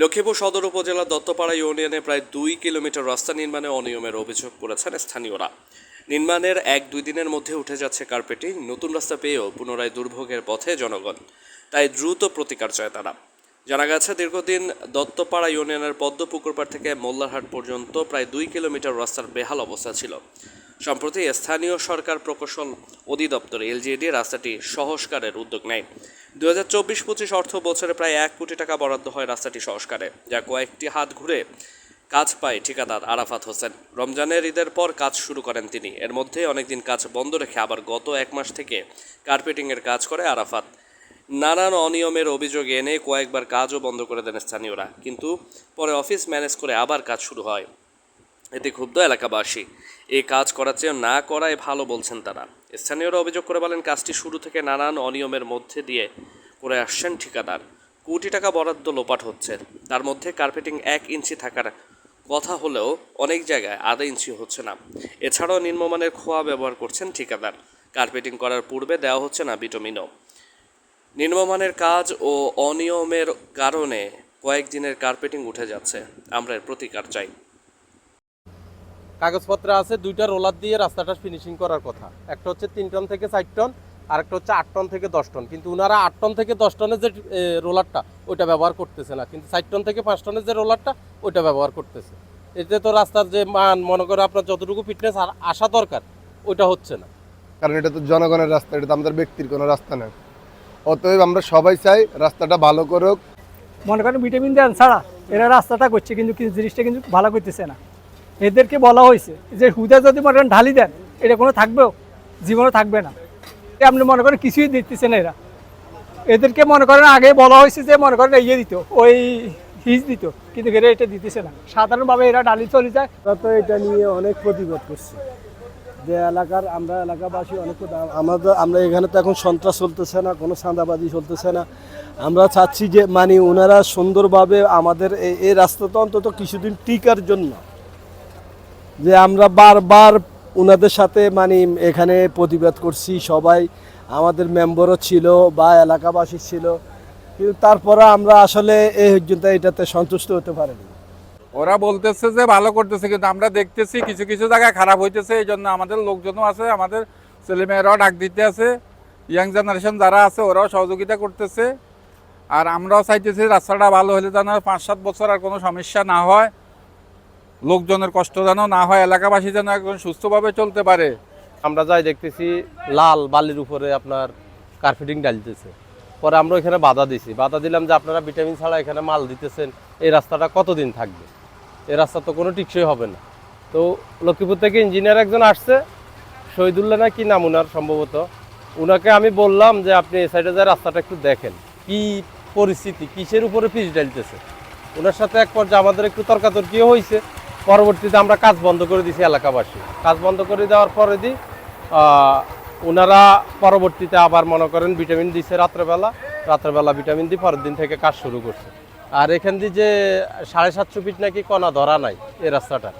লক্ষ্মীপুর সদর উপজেলা দত্তপাড়া ইউনিয়নে প্রায় দুই কিলোমিটার রাস্তা নির্মাণে অনিয়মের অভিযোগ করেছেন স্থানীয়রা। নির্মাণের এক দুই দিনের মধ্যে উঠে যাচ্ছে কার্পেটিং, নতুন রাস্তা পেয়েও পুনরায় দুর্ভোগের পথে জনগণ। তাই দ্রুত প্রতিকার চায় তারা। জানা গেছে, দীর্ঘদিন দত্তপাড়া ইউনিয়নের পদ্মপুকুরপাড় থেকে মোল্লারহাট পর্যন্ত প্রায় দুই কিলোমিটার রাস্তার বেহাল অবস্থা ছিল। সম্প্রতি স্থানীয় সরকার প্রকৌশল অধিদপ্তর, এলজিডি, রাস্তাটি সংস্কারের উদ্যোগ নেয়। দু হাজার চব্বিশ পঁচিশ অর্থ বছরে প্রায় এক কোটি টাকা বরাদ্দ হয় রাস্তাটি সংস্কারে, যা কয়েকটি হাত ঘুরে কাজ পায় ঠিকাদার আরাফাত হোসেন। রমজানের ঈদের পর কাজ শুরু করেন তিনি। এর মধ্যে অনেকদিন কাজ বন্ধ রেখে আবার গত এক মাস থেকে কার্পেটিংয়ের কাজ করে আরাফাত। নানান অনিয়মের অভিযোগ এনে কয়েকবার কাজও বন্ধ করে দেন স্থানীয়রা। কিন্তু পরে অফিস ম্যানেজ করে আবার কাজ শুরু হয়। এতে ক্ষুব্ধ এলাকাবাসী। এই কাজ করার চেয়ে না করাই ভালো বলছেন তারা। স্থানীয়রা অভিযোগ করে বলেন, কাজটি শুরু থেকে নানান অনিয়মের মধ্যে দিয়ে করে আসছেন ঠিকাদার। কোটি টাকা বরাদ্দ লোপাট হচ্ছে। তার মধ্যে কার্পেটিং এক ইঞ্চি থাকার কথা হলেও অনেক জায়গায় আধা ইঞ্চি হচ্ছে না। এছাড়াও নিম্নমানের খোয়া ব্যবহার করছেন ঠিকাদার। কার্পেটিং করার পূর্বে দেওয়া হচ্ছে না ভিটামিনও। নিম্নমানের কাজ ও অনিয়মের কারণে কয়েকদিনের কার্পেটিং উঠে যাচ্ছে। আমরা এর প্রতিকার চাই। কাগজপত্র আছে দুইটা রোলার দিয়ে রাস্তাটা ফিনিশিং করার কথা। একটা হচ্ছে তিন টন থেকে চার টন আর একটা হচ্ছে আট টন থেকে দশ টন। কিন্তু ওনারা আট টন থেকে দশ টনের যে রোলারটা ওইটা ব্যবহার করতেছে না। কিন্তু চার টন থেকে পাঁচ টনের যে রোলারটা ওইটা ব্যবহার করতেছে। এতে তো রাস্তার যে মান মনে করে আপনার যতটুকু ফিটনেস আর আসা দরকার ওইটা হচ্ছে না। কারণ এটা তো জনগণের রাস্তা এটা তো আমাদের ব্যক্তির কোনো রাস্তা না। অতএব আমরা সবাই চাই রাস্তাটা ভালো করুক। মনে করেন ভিটামিন দেন ছাড়া এরা রাস্তাটা করছে কিন্তু কিছু জিনিসটা কিন্তু ভালো করতেছে না। এদেরকে বলা হয়েছে যে হুদা যদি মনে করেন ঢালি দেন। এটা কোনো থাকবেও, জীবনে থাকবে না। আপনি মনে করেন কিছুই দিতেছে না এরা। এদেরকে মনে করেন আগে বলা হয়েছে যে মনে করেন ইয়ে দিত, ওই হিজ দিত, কিন্তু এরা এটা দিতেছে না। সাধারণভাবে এরা ডালি চলে যায়। তো এটা নিয়ে অনেক প্রতিবাদ করছে। যে এলাকার, আমরা এলাকাবাসী অনেক আমাদের আমরা এখানে তো এখন সন্ত্রাস চলতেছে না, কোনো চাঁদাবাজি চলতেছে না। আমরা চাচ্ছি যে মানে ওনারা সুন্দরভাবে আমাদের এই এই রাস্তাটা অন্তত কিছুদিন টিকার জন্য। যে আমরা বারবার ওনাদের সাথে মানে এখানে প্রতিবাদ করছি সবাই। আমাদের মেম্বারও ছিল বা এলাকাবাসী ছিল। কিন্তু তারপরে আমরা আসলে এই পর্যন্ত এটাতে সন্তুষ্ট হতে পারিনি। ওরা বলতেছে যে ভালো করতেছে, কিন্তু আমরা দেখতেছি কিছু কিছু জায়গায় খারাপ হইতেছে। এই জন্য আমাদের লোকজনও আছে, আমাদের ছেলেমেয়েরাও ডাক দিতে আছে। ইয়াং জেনারেশন যারা আছে, ওরাও সহযোগিতা করতেছে। আর আমরাও চাইতেছি রাস্তাটা ভালো হলে যেন পাঁচ সাত বছর আর কোনো সমস্যা না হয়। লোকজনের কষ্ট যেন না হয়, এলাকাবাসী যেন একজন সুস্থভাবে চলতে পারে। আমরা যাই দেখতেছি, লাল বালির উপরে আপনার কার্পেটিং ডালতেছে পরে আমরা এখানে বাধা দিছি। বাধা দিলাম যে আপনারা ভিটামিন ছাড়া এখানে মাল দিতেছেন, এই রাস্তাটা কতদিন থাকবে? এই রাস্তা তো কোনো টিকসই হবে না। তো লক্ষ্মীপুর থেকে ইঞ্জিনিয়ার একজন আসছে, শহীদুল্লাহ না কি নাম উনার সম্ভবত। উনাকে আমি বললাম যে আপনি এই সাইডে যায় রাস্তাটা একটু দেখেন। কি পরিস্থিতি, কিসের উপরে পিচ ডালতেছে ওনার সাথে এক পর্যায়ে আমাদের একটু তর্কাতর্কিও হয়েছে পরবর্তীতে আমরা কাজ বন্ধ করে দিছি এলাকাবাসী। কাজ বন্ধ করে দেওয়ার পরে দিই ওনারা পরবর্তীতে আবার মনে করেন ভিটামিন দিছে রাত্রেবেলা। রাত্রেবেলা ভিটামিন দিয়ে পরের দিন থেকে কাজ শুরু করছে। আর এখান দিয়ে যে সাড়ে সাতশো ফিট নাকি কণা ধরা নাই এই রাস্তাটা।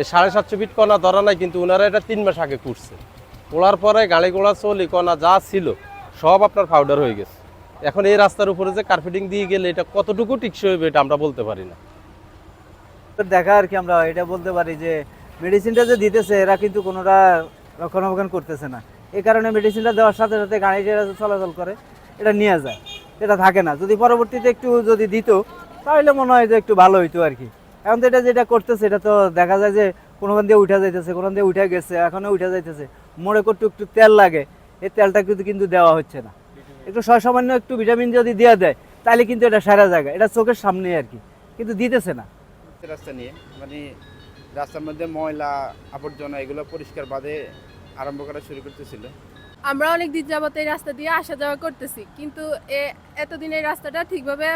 এই সাড়ে সাতশো ফিট কণা ধরা নাই, কিন্তু ওনারা এটা তিন মাস আগে করছে ওড়ার পরে গাড়ি ঘোড়া, চলি, কণা যা ছিল, সব আপনার পাউডার হয়ে গেছে। এখন এই রাস্তার উপরে যে কার্পেটিং দিয়ে গেলে এটা কতটুকু টিকসই হবে এটা আমরা বলতে পারি না। দেখা আর কি আমরা, এটা বলতে পারি যে মেডিসিনটা যে দিতেছে, এরা কিন্তু কোনোটা রক্ষণাবেক্ষণ করতেছে না। এই কারণে মেডিসিনটা দেওয়ার সাথে সাথে গাড়ি যেটা চলাচল করে, এটা নিয়ে যায়। এটা থাকে না। যদি পরবর্তীতে একটু যদি দিত, তাহলে মনে হয় যে একটু ভালো হইতো আর কি। এখন তো এটা যেটা করতেছে, এটা তো দেখা যায় যে কোনোখান দিয়ে উঠা যাইতেছে, কোনোখান দিয়ে উঠে গেছে এখনও উঠে যাইতেছে। মোড়ে করতে একটু তেল লাগে এই তেলটা কিন্তু কিন্তু দেওয়া হচ্ছে না। একটু সসামান্য একটু ভিটামিন যদি দেওয়া দেয়, তাহলে কিন্তু এটা সারা জায়গা। এটা চোখের সামনে আর কি। কিন্তু দিতেছে না। রাস্তা নিয়ে। মানে রাস্তার মধ্যে ময়লা আবর্জনা এগুলো পরিষ্কার বাদে আরম্ভ করা শুরু করতেছিল। আমরা অনেক দিন যাবত এই রাস্তা দিয়ে আসা যাওয়া করতেছি কিন্তু এ- এতদিন এই রাস্তাটা ঠিকভাবে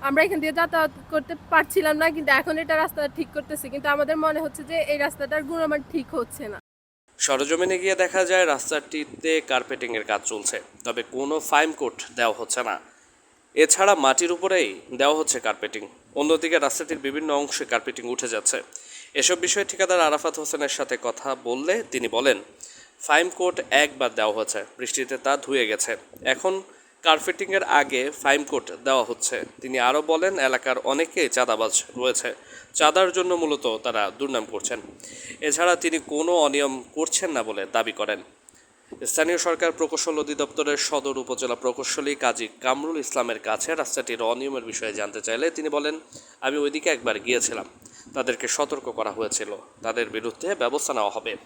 আমরা এখান দিয়ে যাতায়াত করতে পারছিলাম না কিন্তু এখন এটা রাস্তা ঠিক করতেছি। কিন্তু আমাদের মনে হচ্ছে যে এই রাস্তাটার গুণমান ঠিক হচ্ছে না। সরজমিনে গিয়ে দেখা যায় রাস্তাটিতে কার্পেটিংয়ের কাজ চলছে তবে কোনো ফাইম কোট দেওয়া হচ্ছে না। এছাড়া মাটির উপরেই দেওয়া হচ্ছে কার্পেটিং। অন্যদিকে রাস্তাটির বিভিন্ন অংশে কার্পেটিং উঠে যাচ্ছে। এসব বিষয়ে ঠিকাদার আরাফাত হোসেনের সাথে কথা বললে তিনি বলেন, ফাইম কোট একবার দেওয়া হয়েছে, বৃষ্টিতে তা ধুয়ে গেছে। এখন কার্পেটিংয়ের আগে ফাইম কোট দেওয়া হচ্ছে। তিনি আরও বলেন, এলাকার অনেকেই চাঁদাবাজ রয়েছে। চাঁদার জন্য মূলত তারা দুর্নাম করছেন। এছাড়া তিনি কোনো অনিয়ম করছেন না বলে দাবি করেন। স্থানীয় সরকার প্রকৌশল অধিদপ্তরের সদর উপজেলা প্রকৌশলী কাজী কামরুল ইসলামের কাছে রাস্তাটির অনিয়মের বিষয়ে জানতে চাইলে তিনি বলেন, আমি ওইদিকে একবার গিয়েছিলাম। তাদেরকে সতর্ক করা হয়েছিল। তাদের বিরুদ্ধে ব্যবস্থা নেওয়া হবে।